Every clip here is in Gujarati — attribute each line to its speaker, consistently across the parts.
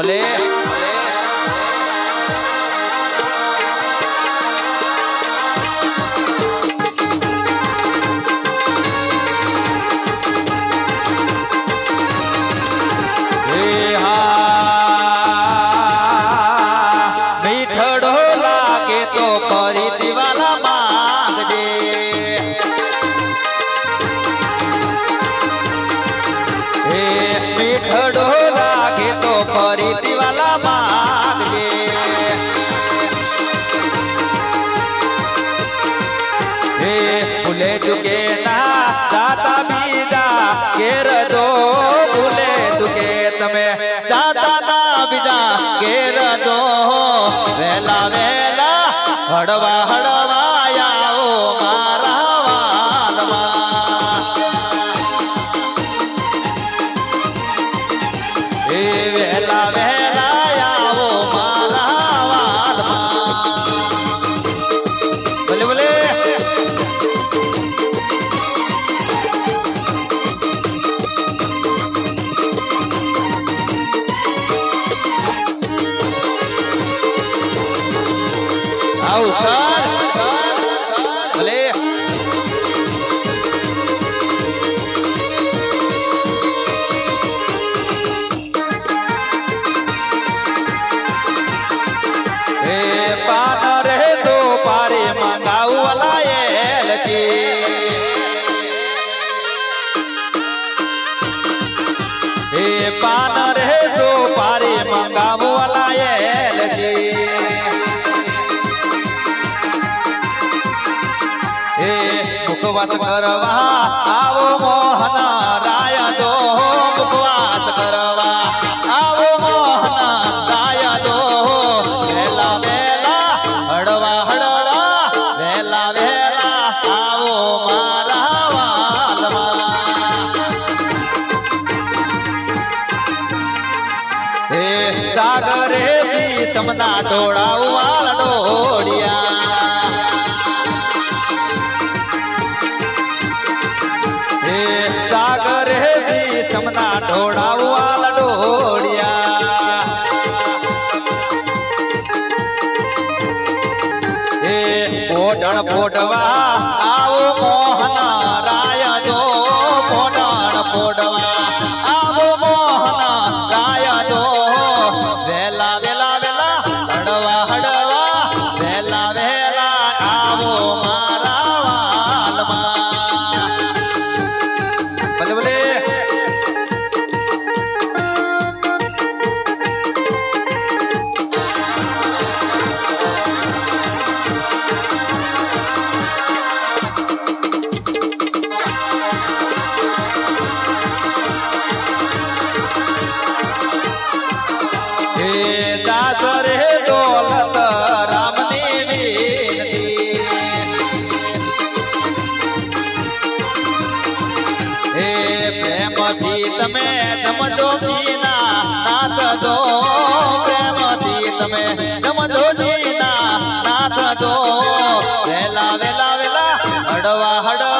Speaker 1: ભલે ભૂલે ચૂકે ના જાતા બીજા કેર દો ભૂલે ચુકે તમે. જાતા ના બીજા કેર દો વેલા વેલા હળવા હળવા આવ મુખવાસ કરવા. આવો મોહન રાય દો ઉપવાસ કરવા. આવો મોહન રાય દો વેલા વેલા, હળવા હળવા, વેલા વેલા, આવો મારા વાલમાં હે સાગરે સમના ડોળાવ સાગર હે સી સમના ઢોળાવવા લડોડિયા ડોડિયા હે પોટણ પોટવા આવો મોહના રાય જો પોટણ પોઢવા જમજો જીના નાથ જો પ્રેમથી તમે જમજો જીના નાથ વેલા વેલા વેલા હડવા હડવા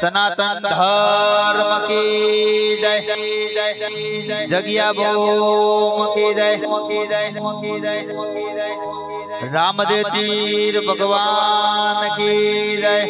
Speaker 1: सनातन धर्म की जय। जगिया बोम की जय। रामदेव जी भगवान की जय।